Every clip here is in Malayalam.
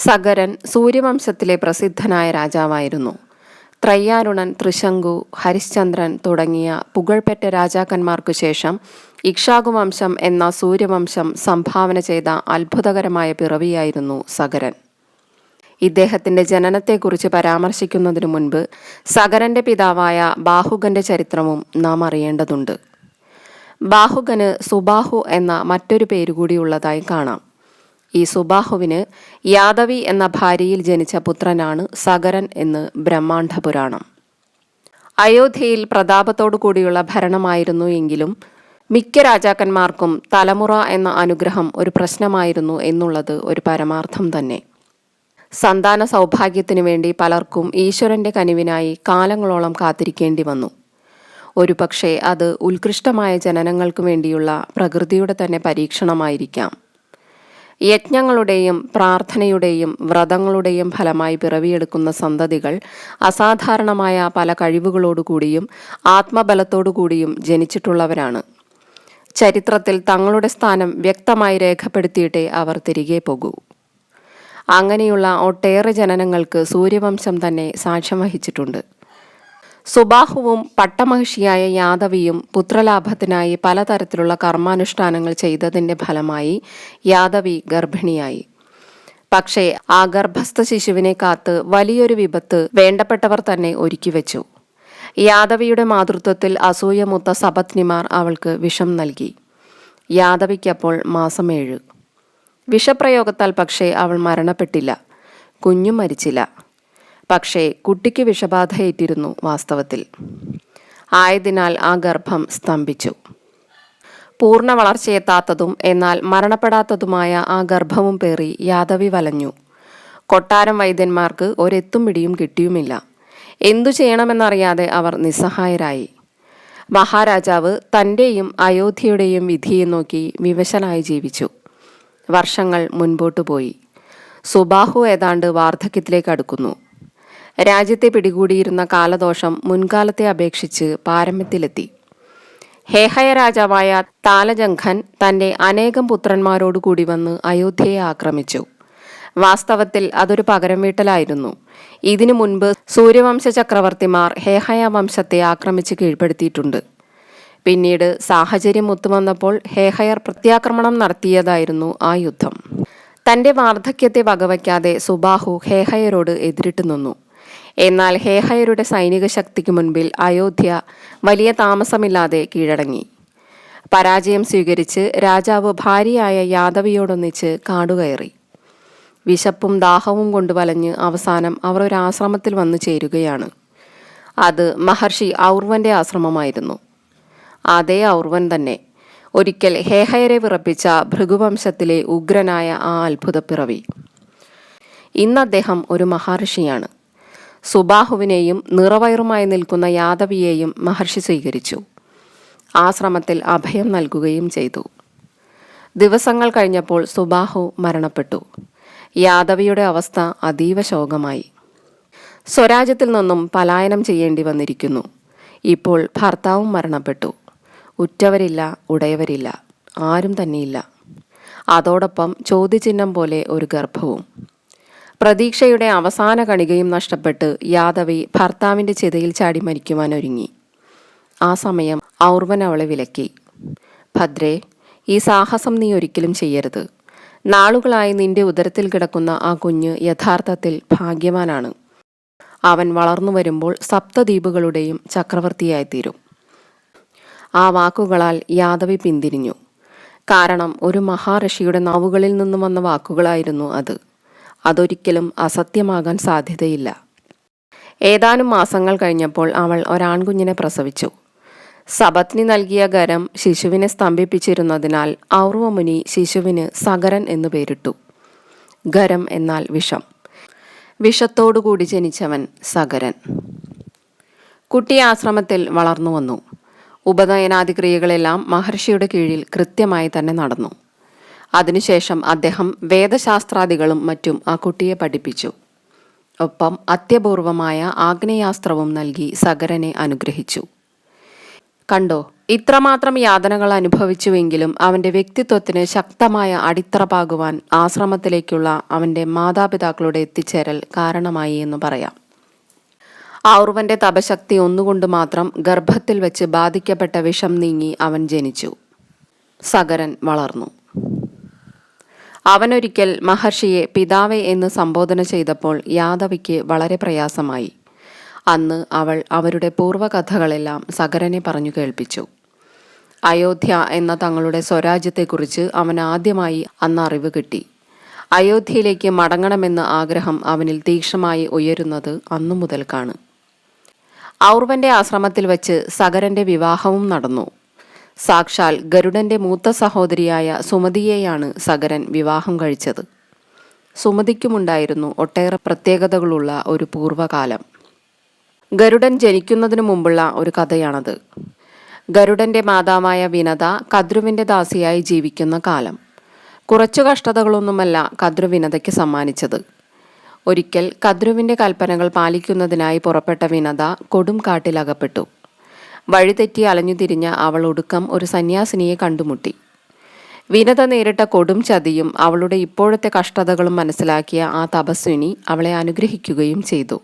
സഗരൻ സൂര്യവംശത്തിലെ പ്രസിദ്ധനായ രാജാവായിരുന്നു. ത്രയ്യാരുണൻ തൃശങ്കു ഹരിശ്ചന്ദ്രൻ തുടങ്ങിയ പുകഴ്പെറ്റ രാജാക്കന്മാർക്കു ശേഷം ഇക്ഷാകുവംശം എന്ന സൂര്യവംശം സംഭാവന ചെയ്ത അത്ഭുതകരമായ പിറവിയായിരുന്നു സഗരൻ. ഇദ്ദേഹത്തിന്റെ ജനനത്തെക്കുറിച്ച് പരാമർശിക്കുന്നതിനു മുൻപ് സഗരന്റെ പിതാവായ ബാഹുഗന്റെ ചരിത്രവും നാം അറിയേണ്ടതുണ്ട്. ബാഹുകന് സുബാഹു എന്ന മറ്റൊരു പേരുകൂടിയുള്ളതായി കാണാം. ഈ സുബാഹുവിന് യാദവി എന്ന ഭാര്യയിൽ ജനിച്ച പുത്രനാണ് സഗരൻ എന്ന് ബ്രഹ്മാണ്ഡ പുരാണം. അയോധ്യയിൽ പ്രതാപത്തോടു കൂടിയുള്ള ഭരണമായിരുന്നു എങ്കിലും മിക്ക രാജാക്കന്മാർക്കും തലമുറ എന്ന അനുഗ്രഹം ഒരു പ്രശ്നമായിരുന്നു എന്നുള്ളത് ഒരു പരമാർത്ഥം തന്നെ. സന്താന സൗഭാഗ്യത്തിനു വേണ്ടി പലർക്കും ഈശ്വരന്റെ കനിവിനായി കാലങ്ങളോളം കാത്തിരിക്കേണ്ടി വന്നു. ഒരുപക്ഷെ അത് ഉത്കൃഷ്ടമായ ജനനങ്ങൾക്ക് വേണ്ടിയുള്ള പ്രകൃതിയുടെ തന്നെ പരീക്ഷണമായിരിക്കാം. യജ്ഞങ്ങളുടെയും പ്രാർത്ഥനയുടെയും വ്രതങ്ങളുടെയും ഫലമായി പിറവിയെടുക്കുന്ന സന്തതികൾ അസാധാരണമായ പല കഴിവുകളോടുകൂടിയും ആത്മബലത്തോടുകൂടിയും ജനിച്ചിട്ടുള്ളവരാണ്. ചരിത്രത്തിൽ തങ്ങളുടെ സ്ഥാനം വ്യക്തമായി രേഖപ്പെടുത്തിയിട്ടേ അവർ തിരികെ പോകൂ. അങ്ങനെയുള്ള ഒട്ടേറെ ജനനങ്ങൾക്ക് സൂര്യവംശം തന്നെ സാക്ഷ്യം വഹിച്ചിട്ടുണ്ട്. സുബാഹുവും പട്ടമഹിഷിയായ യാദവിയും പുത്രലാഭത്തിനായി പലതരത്തിലുള്ള കർമാനുഷ്ഠാനങ്ങൾ ചെയ്തതിന്റെ ഫലമായി യാദവി ഗർഭിണിയായി. പക്ഷേ ആ ഗർഭസ്ഥ ശിശുവിനെ കാത്ത് വലിയൊരു വിപത്ത് വേണ്ടപ്പെട്ടവർ തന്നെ ഒരുക്കിവെച്ചു യാദവിയുടെ മാതൃത്വത്തിൽ അസൂയമൂത്ത സപത്നിമാർ അവൾക്ക് വിഷം നൽകി. യാദവിക്കപ്പോൾ മാസം ഏഴ്. വിഷപ്രയോഗത്താൽ പക്ഷേ അവൾ മരണപ്പെട്ടില്ല. കുഞ്ഞു മരിച്ചില്ല. പക്ഷേ കുട്ടിക്ക് വിഷബാധയേറ്റിരുന്നു വാസ്തവത്തിൽ. ആയതിനാൽ ആ ഗർഭം സ്തംഭിച്ചു. പൂർണ വളർച്ചയെത്താത്തതും എന്നാൽ മരണപ്പെടാത്തതുമായ ആ ഗർഭവും പേറി യാദവി വലഞ്ഞു. കൊട്ടാരം വൈദ്യന്മാർക്ക് ഒരെത്തും പിടിയും കിട്ടിയുമില്ല. എന്തു ചെയ്യണമെന്നറിയാതെ അവർ നിസ്സഹായരായി. മഹാരാജാവ് തന്റെയും അയോധ്യയുടെയും വിധിയെ നോക്കി വിവശനായി ജീവിച്ചു. വർഷങ്ങൾ മുൻപോട്ടു പോയി സുബാഹു ഏതാണ്ട് വാർദ്ധക്യത്തിലേക്ക് അടുക്കുന്നു. രാജ്യത്തെ പിടികൂടിയിരുന്ന കാലദോഷം മുൻകാലത്തെ അപേക്ഷിച്ച് പാരമ്യത്തിലെത്തി. ഹേഹയ രാജാവായ താലജംഖൻ തന്റെ അനേകം പുത്രന്മാരോടുകൂടി വന്ന് അയോധ്യയെ ആക്രമിച്ചു. വാസ്തവത്തിൽ അതൊരു പകരം വീട്ടലായിരുന്നു. ഇതിനു മുൻപ് സൂര്യവംശ ചക്രവർത്തിമാർ ഹേഹയ വംശത്തെ ആക്രമിച്ച് കീഴ്പ്പെടുത്തിയിട്ടുണ്ട്. പിന്നീട് സാഹചര്യം ഒത്തുവന്നപ്പോൾ ഹേഹയർ പ്രത്യാക്രമണം നടത്തിയതായിരുന്നു ആ യുദ്ധം. തന്റെ വാർദ്ധക്യത്തെ വകവയ്ക്കാതെ സുബാഹു ഹേഹയരോട് എതിരിട്ടു നിന്നു. എന്നാൽ ഹേഹയരുടെ സൈനിക ശക്തിക്ക് മുൻപിൽ അയോധ്യ വലിയ താമസമില്ലാതെ കീഴടങ്ങി. പരാജയം സ്വീകരിച്ച് രാജാവ് ഭാര്യയായ യാദവിയോടൊന്നിച്ച് കാടുകയറി. വിശപ്പും ദാഹവും കൊണ്ട് വലഞ്ഞ് അവസാനം അവർ ഒരു ആശ്രമത്തിൽ വന്നു ചേരുകയാണ്. അത് മഹർഷി ഔർവന്റെ ആശ്രമമായിരുന്നു. അതേ ഔർവൻ തന്നെ ഒരിക്കൽ ഹേഹയരെ വിറപ്പിച്ച ഭൃഗുവംശത്തിലെ ഉഗ്രനായ ആ അത്ഭുതപ്പിറവി. ഇന്ന് അദ്ദേഹം ഒരു മഹർഷിയാണ്. സുബാഹുവിനെയും നിറവയറുമായി നിൽക്കുന്ന യാദവിയെയും മഹർഷി സ്വീകരിച്ചു. ആശ്രമത്തിൽ അഭയം നൽകുകയും ചെയ്തു. ദിവസങ്ങൾ കഴിഞ്ഞപ്പോൾ സുബാഹു മരണപ്പെട്ടു. യാദവിയുടെ അവസ്ഥ അതീവ ശോകമായി. സ്വരാജ്യത്തിൽ നിന്നും പലായനം ചെയ്യേണ്ടി വന്നിരിക്കുന്നു. ഇപ്പോൾ ഭർത്താവും മരണപ്പെട്ടു. ഉറ്റവരില്ല ഉടയവരില്ല ആരും തന്നെയില്ല. അതോടൊപ്പം ചോദ്യചിഹ്നം പോലെ ഒരു ഗർഭവും. പ്രതീക്ഷയുടെ അവസാന കണികയും നഷ്ടപ്പെട്ട് യാദവി ഭർത്താവിന്റെ ചിതയിൽ ചാടി മരിക്കുവാൻ ഒരുങ്ങി. ആ സമയം ഔർവൻ അവളെ വിലക്കി. ഭദ്രേ ഈ സാഹസം നീ ഒരിക്കലും ചെയ്യരുത്. നാളുകളായി നിന്റെ ഉദരത്തിൽ കിടക്കുന്ന ആ കുഞ്ഞ് യഥാർത്ഥത്തിൽ ഭാഗ്യവാനാണ്. അവൻ വളർന്നു വരുമ്പോൾ സപ്തദ്വീപുകളുടെയും ചക്രവർത്തിയായിത്തീരും. ആ വാക്കുകളാൽ യാദവി പിന്തിരിഞ്ഞു. കാരണം ഒരു മഹാഋഷിയുടെ നാവുകളിൽ നിന്നും വന്ന വാക്കുകളായിരുന്നു അത്. അതൊരിക്കലും അസത്യമാകാൻ സാധ്യതയില്ല. ഏതാനും മാസങ്ങൾ കഴിഞ്ഞപ്പോൾ അവൾ ഒരാൺകുഞ്ഞിനെ പ്രസവിച്ചു. സബത്നി നൽകിയ ഗരം ശിശുവിനെ സ്തംഭിപ്പിച്ചിരുന്നതിനാൽ ഔർവമുനി ശിശുവിന് സകരൻ എന്ന് പേരിട്ടു. ഗരം എന്നാൽ വിഷം. വിഷത്തോടുകൂടി ജനിച്ചവൻ സകരൻ കുട്ടി ആശ്രമത്തിൽ വളർന്നു വന്നു ഉപനയനാദിക്രിയകളെല്ലാം മഹർഷിയുടെ കീഴിൽ കൃത്യമായി തന്നെ നടന്നു. അതിനുശേഷം അദ്ദേഹം വേദശാസ്ത്രാദികളും മറ്റും ആ കുട്ടിയെ പഠിപ്പിച്ചു. ഒപ്പം അത്യപൂർവമായ ആഗ്നേയാസ്ത്രവും നൽകി സഗരനെ അനുഗ്രഹിച്ചു. കണ്ടോ ഇത്രമാത്രം യാതനകൾ അനുഭവിച്ചുവെങ്കിലും അവന്റെ വ്യക്തിത്വത്തിന് ശക്തമായ അടിത്തറ പാകുവാൻ ആശ്രമത്തിലേക്കുള്ള അവന്റെ മാതാപിതാക്കളുടെ എത്തിച്ചേരൽ കാരണമായി എന്ന് പറയാം. ആർവന്റെ തപശക്തി ഒന്നുകൊണ്ട് മാത്രം ഗർഭത്തിൽ വെച്ച് ബാധിക്കപ്പെട്ട വിഷം നീങ്ങി അവൻ ജനിച്ചു. സഗരൻ വളർന്നു. അവനൊരിക്കൽ മഹർഷിയെ പിതാവെ എന്ന് സംബോധന ചെയ്തപ്പോൾ യാദവിക്ക് വളരെ പ്രയാസമായി. അന്ന് അവൾ അവരുടെ പൂർവകഥകളെല്ലാം സകരനെ പറഞ്ഞു കേൾപ്പിച്ചു. അയോധ്യ എന്ന തങ്ങളുടെ സ്വരാജ്യത്തെക്കുറിച്ച് അവൻ ആദ്യമായി അന്ന് അറിവ് കിട്ടി. അയോധ്യയിലേക്ക് മടങ്ങണമെന്ന ആഗ്രഹം അവനിൽ തീക്ഷണമായി ഉയരുന്നത് അന്നു മുതൽക്കാണ്. ഔർവന്റെ ആശ്രമത്തിൽ വച്ച് സകരന്റെ വിവാഹവും നടന്നു. സാക്ഷാൽ ഗരുഡന്റെ മൂത്ത സഹോദരിയായ സുമതിയെയാണ് സഗരൻ വിവാഹം കഴിച്ചത്. സുമതിക്കുമുണ്ടായിരുന്നു ഒട്ടേറെ പ്രത്യേകതകളുള്ള ഒരു പൂർവകാലം. ഗരുഡൻ ജനിക്കുന്നതിനു മുമ്പുള്ള ഒരു കഥയാണത്. ഗരുഡന്റെ മാതാവായ വിനത കദ്രുവിന്റെ ദാസിയായി ജീവിക്കുന്ന കാലം. കുറച്ചു കഷ്ടതകളൊന്നുമല്ല കദ്രു വിനതയ്ക്ക് സമ്മാനിച്ചത്. ഒരിക്കൽ കദ്രുവിന്റെ കൽപ്പനകൾ പാലിക്കുന്നതിനായി പുറപ്പെട്ട വിനത കൊടും കാട്ടിലകപ്പെട്ടു വഴിതെറ്റി അലഞ്ഞുതിരിഞ്ഞ അവൾ ഒടുക്കം ഒരു സന്യാസിനിയെ കണ്ടുമുട്ടി. വിനത നേരിട്ട കൊടും ചതിയും അവളുടെ ഇപ്പോഴത്തെ കഷ്ടതകളും മനസ്സിലാക്കിയ ആ തപസ്വിനി അവളെ അനുഗ്രഹിക്കുകയും ചെയ്തു.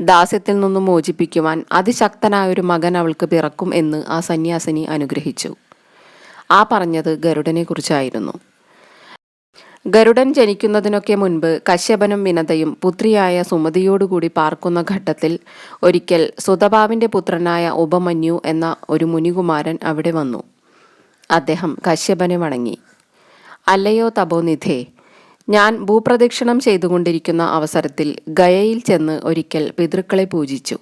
ദാസ്യത്തിൽ നിന്നും മോചിപ്പിക്കുവാൻ അതിശക്തനായ ഒരു മകൻ അവൾക്ക് പിറക്കും എന്ന് ആ സന്യാസിനി അനുഗ്രഹിച്ചു. ആ പറഞ്ഞത് ഗരുഡനെ കുറിച്ചായിരുന്നു. ഗരുഡൻ ജനിക്കുന്നതിനൊക്കെ മുൻപ് കശ്യപനും വിനതയും പുത്രിയായ സുമതിയോടുകൂടി പാർക്കുന്ന ഘട്ടത്തിൽ ഒരിക്കൽ സുതഭാവിന്റെ പുത്രനായ ഉപമന്യു എന്ന ഒരു മുനികുമാരൻ അവിടെ വന്നു. അദ്ദേഹം കശ്യപനെ വണങ്ങി. അല്ലയോ തപോനിധേ ഞാൻ ഭൂപ്രദക്ഷിണം ചെയ്തുകൊണ്ടിരിക്കുന്ന അവസരത്തിൽ ഗയയിൽ ചെന്ന് ഒരിക്കൽ പിതൃക്കളെ പൂജിച്ചു.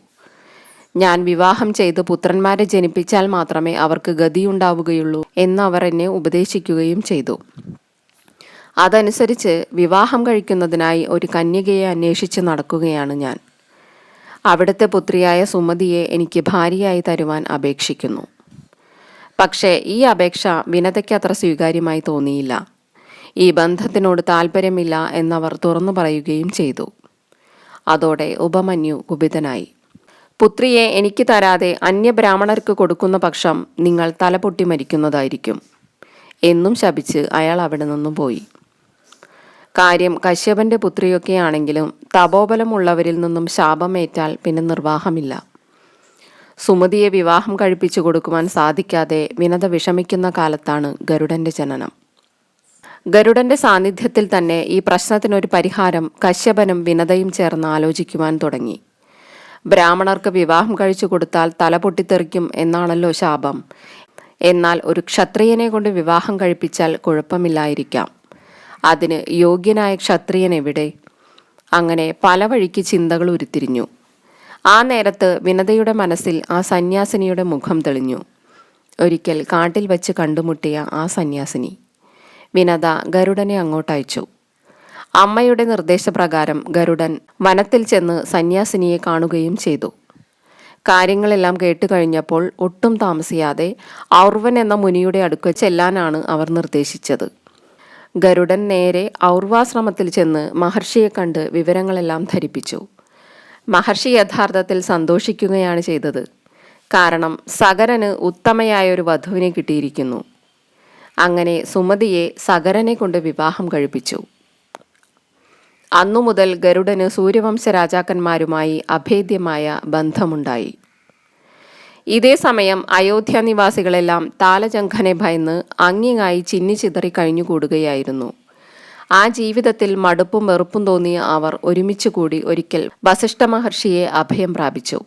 ഞാൻ വിവാഹം ചെയ്ത് പുത്രന്മാരെ ജനിപ്പിച്ചാൽ മാത്രമേ അവർക്ക് ഗതിയുണ്ടാവുകയുള്ളൂ എന്നവർ എന്നെ ഉപദേശിക്കുകയും ചെയ്തു. അതനുസരിച്ച് വിവാഹം കഴിക്കുന്നതിനായി ഒരു കന്യകയെ അന്വേഷിച്ച് നടക്കുകയാണ് ഞാൻ. അവിടുത്തെ പുത്രിയായ സുമതിയെ എനിക്ക് ഭാര്യയായി തരുവാൻ അപേക്ഷിക്കുന്നു. പക്ഷേ ഈ അപേക്ഷ വിനതയ്ക്ക് അത്ര സ്വീകാര്യമായി തോന്നിയില്ല. ഈ ബന്ധത്തിനോട് താല്പര്യമില്ല എന്നവർ തുറന്നു പറയുകയും ചെയ്തു. അതോടെ ഉപമന്യു കുപിതനായി. പുത്രിയെ എനിക്ക് തരാതെ അന്യബ്രാഹ്മണർക്ക് കൊടുക്കുന്ന പക്ഷം നിങ്ങൾ തലപൊട്ടി മരിക്കുന്നതായിരിക്കും. എന്നും ശപിച്ച് അയാൾ അവിടെ നിന്നും പോയി. കാര്യം കശ്യപന്റെ പുത്രിയൊക്കെയാണെങ്കിലും തപോബലമുള്ളവരിൽ നിന്നും ശാപമേറ്റാൽ പിന്നെ നിർവാഹമില്ല. സുമതിയെ വിവാഹം കഴിപ്പിച്ചു കൊടുക്കുവാൻ സാധിക്കാതെ വിനത വിഷമിക്കുന്ന കാലത്താണ് ഗരുഡന്റെ ജനനം. ഗരുഡന്റെ സാന്നിധ്യത്തിൽ തന്നെ ഈ പ്രശ്നത്തിനൊരു പരിഹാരം കശ്യപനും വിനതയും ചേർന്ന് ആലോചിക്കുവാൻ തുടങ്ങി. ബ്രാഹ്മണർക്ക് വിവാഹം കഴിച്ചു കൊടുത്താൽ തല പൊട്ടിത്തെറിക്കും എന്നാണല്ലോ ശാപം. എന്നാൽ ഒരു ക്ഷത്രിയനെ കൊണ്ട് വിവാഹം കഴിപ്പിച്ചാൽ കുഴപ്പമില്ലായിരിക്കാം. അതിന് യോഗ്യനായ ക്ഷത്രിയൻ എവിടെ? അങ്ങനെ പല വഴിക്ക് ചിന്തകൾ ഉരുത്തിരിഞ്ഞു. ആ നേരത്ത് വിനതയുടെ മനസ്സിൽ ആ സന്യാസിനിയുടെ മുഖം തെളിഞ്ഞു. ഒരിക്കൽ കാട്ടിൽ വച്ച് കണ്ടുമുട്ടിയ ആ സന്യാസിനി. വിനത ഗരുഡനെ അങ്ങോട്ടയച്ചു അമ്മയുടെ നിർദ്ദേശപ്രകാരം ഗരുഡൻ വനത്തിൽ ചെന്ന് സന്യാസിനിയെ കാണുകയും ചെയ്തു. കാര്യങ്ങളെല്ലാം കേട്ടു കഴിഞ്ഞപ്പോൾ ഒട്ടും താമസിയാതെ ഔർവൻ എന്ന മുനിയുടെ അടുക്ക ചെല്ലാനാണ് അവർ നിർദ്ദേശിച്ചത്. ഗരുഡൻ നേരെ ഔർവാശ്രമത്തിൽ ചെന്ന് മഹർഷിയെ കണ്ട് വിവരങ്ങളെല്ലാം ധരിപ്പിച്ചു. മഹർഷി യഥാർത്ഥത്തിൽ സന്തോഷിക്കുകയാണ് ചെയ്തത്. കാരണം സകരന് ഉത്തമയായ ഒരു വധുവിനെ കിട്ടിയിരിക്കുന്നു. അങ്ങനെ സുമതിയെ സകരനെ കൊണ്ട് വിവാഹം കഴിപ്പിച്ചു. അന്നു മുതൽ ഗരുഡന് സൂര്യവംശ രാജാക്കന്മാരുമായി അഭേദ്യമായ ബന്ധമുണ്ടായി. ഇതേ സമയം അയോധ്യ നിവാസികളെല്ലാം താലചങ്കനെ ഭയന്ന് അങ്ങിങ്ങായി ചിന്നിച്ചിതറി കഴിഞ്ഞുകൂടുകയായിരുന്നു. ആ ജീവിതത്തിൽ മടുപ്പും വെറുപ്പും തോന്നിയ അവർ ഒരുമിച്ച് കൂടി ഒരിക്കൽ വസിഷ്ഠ മഹർഷിയെ അഭയം പ്രാപിച്ചു.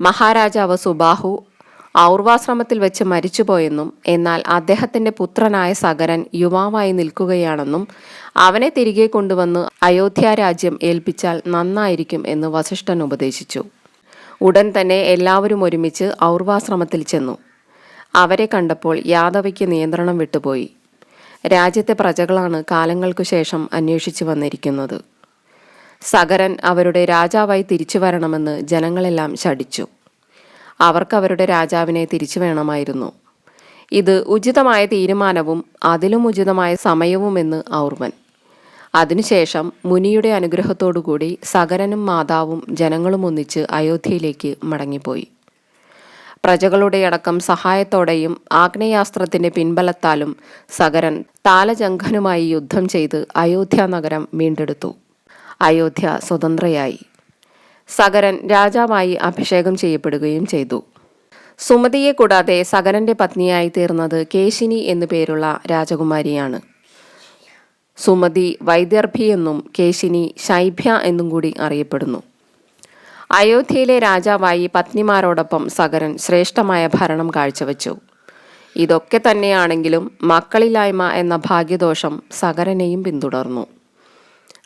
മഹാരാജാവ് സുബാഹു ഔർവാശ്രമത്തിൽ വെച്ച് മരിച്ചുപോയെന്നും എന്നാൽ അദ്ദേഹത്തിന്റെ പുത്രനായ സകരൻ യുവാവായി നിൽക്കുകയാണെന്നും അവനെ തിരികെ കൊണ്ടുവന്ന് അയോധ്യ രാജ്യം ഏൽപ്പിച്ചാൽ നന്നായിരിക്കും എന്ന് വസിഷ്ഠൻ ഉപദേശിച്ചു. ഉടൻ തന്നെ എല്ലാവരും ഒരുമിച്ച് ഔർവാശ്രമത്തിൽ ചെന്നു. അവരെ കണ്ടപ്പോൾ യാദവയ്ക്ക് നിയന്ത്രണം വിട്ടുപോയി. രാജ്യത്തെ പ്രജകളാണ് കാലങ്ങൾക്കു ശേഷം അന്വേഷിച്ചു വന്നിരിക്കുന്നത്. സഗരൻ അവരുടെ രാജാവായി തിരിച്ചു വരണമെന്ന് ജനങ്ങളെല്ലാം ശടിച്ചു അവർക്കവരുടെ രാജാവിനെ തിരിച്ചു വേണമായിരുന്നു. ഇത് ഉചിതമായ തീരുമാനവും അതിലും ഉചിതമായ സമയവുമെന്ന് ഔർവൻ അതിനുശേഷം മുനിയുടെ അനുഗ്രഹത്തോടുകൂടി സകരനും മാതാവും ജനങ്ങളും ഒന്നിച്ച് അയോധ്യയിലേക്ക് മടങ്ങിപ്പോയി. പ്രജകളുടെ അടക്കം സഹായത്തോടെയും ആഗ്നേയാസ്ത്രത്തിന്റെ പിൻബലത്താലും സകരൻ താലജംഘനുമായി യുദ്ധം ചെയ്ത് അയോധ്യ നഗരം വീണ്ടെടുത്തു. അയോധ്യ സ്വതന്ത്രയായി. സകരൻ രാജാവായി അഭിഷേകം ചെയ്യപ്പെടുകയും ചെയ്തു. സുമതിയെ കൂടാതെ സകരന്റെ പത്നിയായി തീർന്നത് കേശിനി എന്നു പേരുള്ള രാജകുമാരിയാണ്. സുമതി വൈദർഭി എന്നും കേശിനി ശൈഭ്യ എന്നും കൂടി അറിയപ്പെടുന്നു. അയോധ്യയിലെ രാജാവായി പത്നിമാരോടൊപ്പം സഗരൻ ശ്രേഷ്ഠമായ ഭരണം കാഴ്ചവെച്ചു. ഇതൊക്കെ തന്നെയാണെങ്കിലും മക്കളില്ലായ്മ എന്ന ഭാഗ്യദോഷം സഗരനെയും പിന്തുടർന്നു.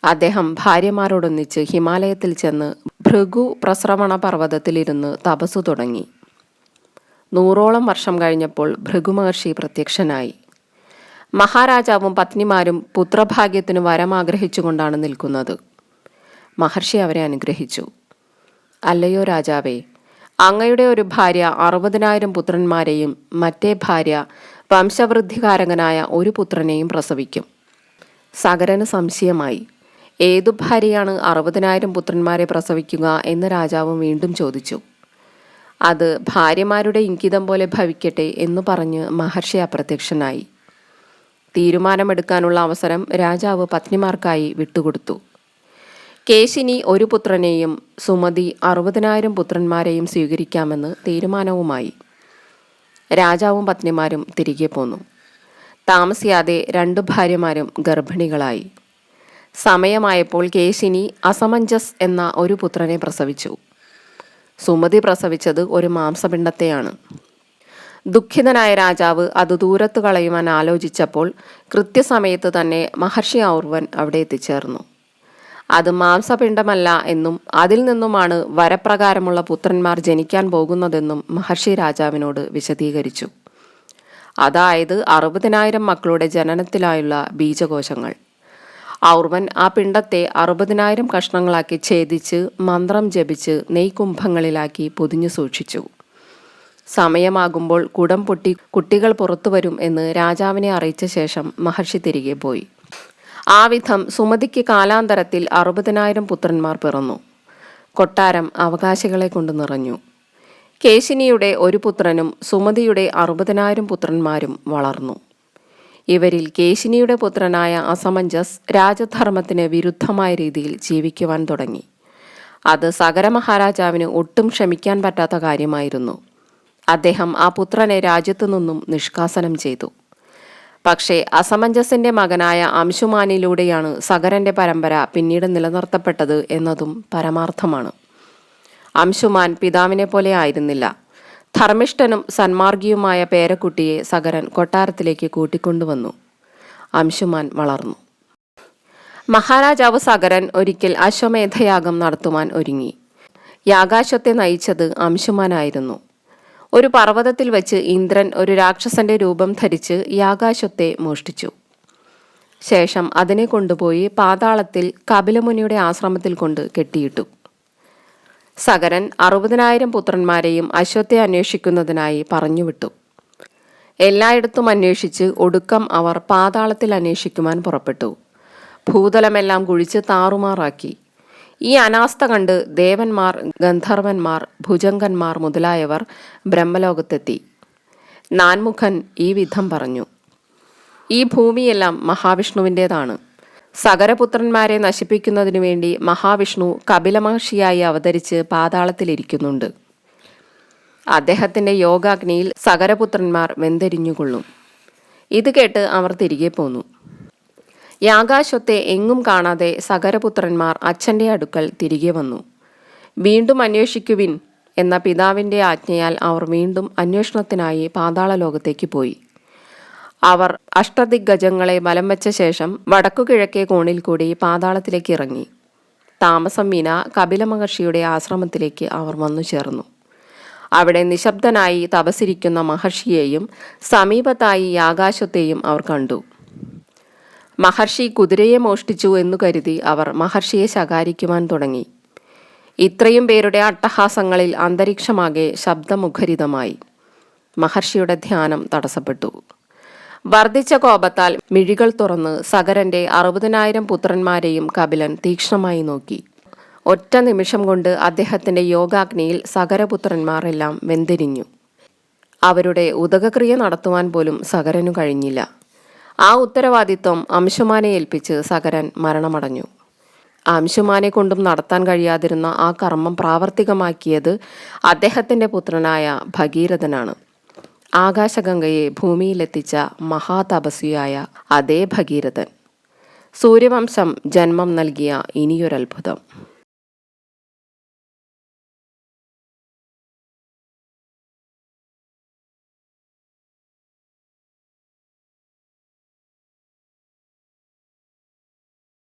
അദ്ദേഹം ഭാര്യമാരോടൊന്നിച്ച് ഹിമാലയത്തിൽ ചെന്ന് ഭൃഗു പ്രസ്രവണ പർവതത്തിലിരുന്ന് തപസ്സു തുടങ്ങി. നൂറോളം വർഷം കഴിഞ്ഞപ്പോൾ ഭൃഗു മഹർഷി പ്രത്യക്ഷനായി. മഹാരാജാവും പത്നിമാരും പുത്രഭാഗ്യത്തിന് വരം ആഗ്രഹിച്ചുകൊണ്ടാണ് നിൽക്കുന്നത്. മഹർഷി അവരെ അനുഗ്രഹിച്ചു. അല്ലയോ രാജാവേ അങ്ങയുടെ ഒരു ഭാര്യ അറുപതിനായിരം പുത്രന്മാരെയും മറ്റേ ഭാര്യ വംശവൃദ്ധികാരകനായ ഒരു പുത്രനെയും പ്രസവിക്കും. സകരന് സംശയമായി ഏതു ഭാര്യയാണ് അറുപതിനായിരം പുത്രന്മാരെ പ്രസവിക്കുക എന്ന് രാജാവ് വീണ്ടും ചോദിച്ചു. അത് ഭാര്യമാരുടെ ഇംഗിതം പോലെ ഭവിക്കട്ടെ എന്ന് പറഞ്ഞ് മഹർഷി അപ്രത്യക്ഷനായി. തീരുമാനമെടുക്കാനുള്ള അവസരം രാജാവ് പത്നിമാർക്കായി വിട്ടുകൊടുത്തു. കേശിനി ഒരു പുത്രനെയും സുമതി അറുപതിനായിരം പുത്രന്മാരെയും സ്വീകരിക്കാമെന്ന് തീരുമാനവുമായി രാജാവും പത്നിമാരും തിരികെ പോന്നു. താമസിയാതെ രണ്ടു ഭാര്യമാരും ഗർഭിണികളായി. സമയമായപ്പോൾ കേശിനി അസമഞ്ജസ് എന്ന ഒരു പുത്രനെ പ്രസവിച്ചു. സുമതി പ്രസവിച്ചത് ഒരു മാംസപിണ്ഡത്തെയാണ്. ദുഃഖിതനായ രാജാവ് അത് ദൂരത്ത് കളയുവാൻ ആലോചിച്ചപ്പോൾ കൃത്യസമയത്ത് തന്നെ മഹർഷി ഔർവൻ അവിടെ എത്തിച്ചേർന്നു. അത് മാംസപിണ്ഡമല്ല എന്നും അതിൽ നിന്നുമാണ് വരപ്രകാരമുള്ള പുത്രന്മാർ ജനിക്കാൻ പോകുന്നതെന്നും മഹർഷി രാജാവിനോട് വിശദീകരിച്ചു. അതായത് അറുപതിനായിരം മക്കളുടെ ജനനത്തിലായുള്ള ബീജകോശങ്ങൾ. ഔർവൻ ആ പിണ്ടത്തെ അറുപതിനായിരം കഷ്ണങ്ങളാക്കി ഛേദിച്ച് മന്ത്രം ജപിച്ച് നെയ്കുംഭങ്ങളിലാക്കി പൊതിഞ്ഞു സൂക്ഷിച്ചു. സമയമാകുമ്പോൾ കുടം പൊട്ടി കുട്ടികൾ പുറത്തു വരും എന്ന് രാജാവിനെ അറിയിച്ച ശേഷം മഹർഷി തിരികെ പോയി. ആ വിധം സുമതിക്ക് കാലാന്തരത്തിൽ അറുപതിനായിരം പുത്രന്മാർ പിറന്നു. കൊട്ടാരം അവകാശികളെ കൊണ്ട് നിറഞ്ഞു. കേശിനിയുടെ ഒരു പുത്രനും സുമതിയുടെ അറുപതിനായിരം പുത്രന്മാരും വളർന്നു. ഇവരിൽ കേശിനിയുടെ പുത്രനായ അസമഞ്ജസ് രാജധർമ്മത്തിന് വിരുദ്ധമായ രീതിയിൽ ജീവിക്കുവാൻ തുടങ്ങി. അത് സഗര മഹാരാജാവിന് ഒട്ടും ക്ഷമിക്കാൻ പറ്റാത്ത കാര്യമായിരുന്നു. അദ്ദേഹം ആ പുത്രനെ രാജ്യത്തു നിന്നും നിഷ്കാസനം ചെയ്തു. പക്ഷേ അസമഞ്ജസിന്റെ മകനായ അംശുമാനിലൂടെയാണ് സഗരന്റെ പരമ്പര പിന്നീട് നിലനിർത്തപ്പെട്ടത് എന്നതും പരമാർത്ഥമാണ്. അംശുമാൻ പിതാവിനെ പോലെ ആയിരുന്നില്ല. ധർമ്മിഷ്ഠനും സന്മാർഗിയുമായ പേരക്കുട്ടിയെ സഗരൻ കൊട്ടാരത്തിലേക്ക് കൂട്ടിക്കൊണ്ടുവന്നു. അംശുമാൻ വളർന്നു. മഹാരാജാവ് സഗരൻ ഒരിക്കൽ അശ്വമേധയാഗം നടത്തുവാൻ ഒരുങ്ങി. യാഗാശ്വത്തെ നയിച്ചത് അംശുമാനായിരുന്നു. ഒരു പർവതത്തിൽ വെച്ച് ഇന്ദ്രൻ ഒരു രാക്ഷസന്റെ രൂപം ധരിച്ച് യാകാശത്തെ മോഷ്ടിച്ചു. ശേഷം അതിനെ കൊണ്ടുപോയി പാതാളത്തിൽ കപിലമുനിയുടെ ആശ്രമത്തിൽ കൊണ്ട് കെട്ടിയിട്ടു. സകരൻ അറുപതിനായിരം പുത്രന്മാരെയും അശ്വത്തെ അന്വേഷിക്കുന്നതിനായി പറഞ്ഞുവിട്ടു. എല്ലായിടത്തും അന്വേഷിച്ച് ഒടുക്കം അവർ പാതാളത്തിൽ അന്വേഷിക്കുവാൻ പുറപ്പെട്ടു. ഭൂതലമെല്ലാം കുഴിച്ച് താറുമാറാക്കി. ഈ അനാസ്ഥ കണ്ട് ദേവന്മാർ ഗന്ധർവന്മാർ ഭുജങ്കന്മാർ മുതലായവർ ബ്രഹ്മലോകത്തെത്തി. നാൻമുഖൻ ഈ വിധം പറഞ്ഞു. ഈ ഭൂമിയെല്ലാം മഹാവിഷ്ണുവിന്റേതാണ്. സകരപുത്രന്മാരെ നശിപ്പിക്കുന്നതിനു വേണ്ടി മഹാവിഷ്ണു കപിലമഹർഷിയായി അവതരിച്ച് പാതാളത്തിലിരിക്കുന്നുണ്ട്. അദ്ദേഹത്തിന്റെ യോഗാഗ്നിയിൽ സകരപുത്രന്മാർ വെന്തെരിഞ്ഞുകൊള്ളും. ഇത് കേട്ട് അവർ തിരികെ പോന്നു. യാഗാശ്വത്തെ എങ്ങും കാണാതെ സകരപുത്രന്മാർ അച്ഛന്റെ അടുക്കൽ തിരികെ വന്നു. വീണ്ടും അന്വേഷിക്കുവിൻ എന്ന പിതാവിന്റെ ആജ്ഞയാൽ അവർ വീണ്ടും അന്വേഷണത്തിനായി പാതാള ലോകത്തേക്ക് പോയി. അവർ അഷ്ടദിഗ്ഗജങ്ങളെ വലം വെച്ച ശേഷം വടക്കുകിഴക്കേ കോണിൽ കൂടി പാതാളത്തിലേക്ക് ഇറങ്ങി. താമസം വിന കപിലമഹർഷിയുടെ ആശ്രമത്തിലേക്ക് അവർ വന്നു ചേർന്നു. അവിടെ നിശബ്ദനായി തപസിരിക്കുന്ന മഹർഷിയെയും സമീപത്തായി ആകാശത്തെയും അവർ കണ്ടു. മഹർഷി കുതിരയെ മോഷ്ടിച്ചു എന്നു കരുതി അവർ മഹർഷിയെ ശകാരിക്കുവാൻ തുടങ്ങി. ഇത്രയും പേരുടെ അട്ടഹാസങ്ങളിൽ അന്തരീക്ഷമാകെ ശബ്ദമുഖരിതമായി. മഹർഷിയുടെ ധ്യാനം തടസ്സപ്പെട്ടു. വർദ്ധിച്ച കോപത്താൽ മിഴികൾ തുറന്ന് സഗരന്റെ അറുപതിനായിരം പുത്രന്മാരെയും കപിലൻ തീക്ഷ്ണമായി നോക്കി. ഒറ്റ നിമിഷം കൊണ്ട് അദ്ദേഹത്തിന്റെ യോഗാഗ്നിയിൽ സഗരപുത്രന്മാരെല്ലാം വെന്തിരിഞ്ഞു. അവരുടെ ഉദകക്രിയ നടത്തുവാൻ പോലും സകരനു കഴിഞ്ഞില്ല. ആ ഉത്തരവാദിത്വം അംശുമാനെ ഏൽപ്പിച്ച് സകരൻ മരണമടഞ്ഞു. അംശുമാനെ കൊണ്ടും നടത്താൻ കഴിയാതിരുന്ന ആ കർമ്മം പ്രാവർത്തികമാക്കിയത് അദ്ദേഹത്തിന്റെ പുത്രനായ ഭഗീരഥനാണ്. ആകാശഗംഗയെ ഭൂമിയിലെത്തിച്ച മഹാതപസ്വിയായ അതേ ഭഗീരഥൻ. സൂര്യവംശം ജന്മം നൽകിയ ഇനിയൊരത്ഭുതം.